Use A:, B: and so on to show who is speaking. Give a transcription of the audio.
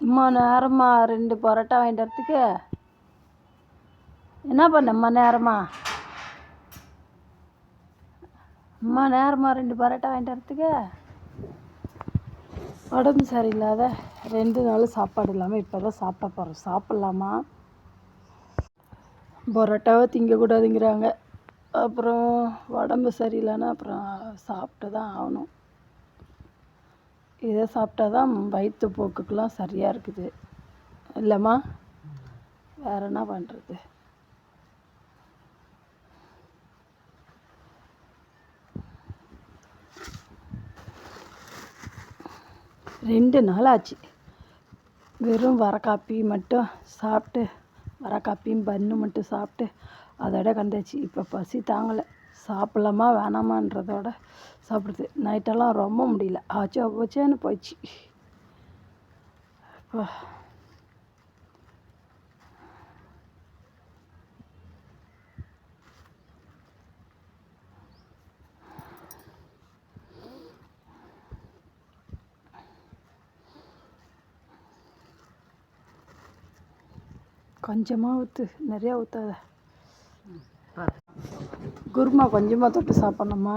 A: இம்மா நேரமா? ரெண்டு பரோட்டா வாங்கிட்டு வரத்துக்கு. என்ன பண்ண இம்மா நேரமா? அம்மா நேரமா ரெண்டு பரோட்டா வாங்கிட்டு வரத்துக்கு. உடம்பு சரியில்லாத ரெண்டு நாள் சாப்பாடு இல்லாமல் இப்போ தான் சாப்பிட போகிறோம் சாப்பிட்லாமா? பரோட்டாவை திங்கக்கூடாதுங்கிறாங்க. அப்புறம் உடம்பு சரியில்லைன்னா அப்புறம் சாப்பிட்டு தான் ஆகணும். இதை சாப்பிட்டா தான் வயிற்றுப்போக்குக்கெலாம் சரியாக இருக்குது. இல்லைம்மா? வேறு என்ன பண்ணுறது ரெண்டு நாள் ஆச்சு வெறும் வர காப்பி மட்டும் சாப்பிட்டு வர காப்பியும் பண்ணு மட்டும் சாப்பிட்டு அதோட கண்டாச்சு இப்போ பசி தாங்கலை. சாப்பிட்லாமா வேணாமான்றதோட சாப்பிடுது. நைட்டெல்லாம் ரொம்ப முடியல. ஆச்சோ போச்சேன்னு போயிடுச்சு. அப்பா. கொஞ்சமாக ஊற்று நிறையா ஊற்றாத குருமா கொஞ்சமாக தொட்டு சாப்பிட்ணுமா?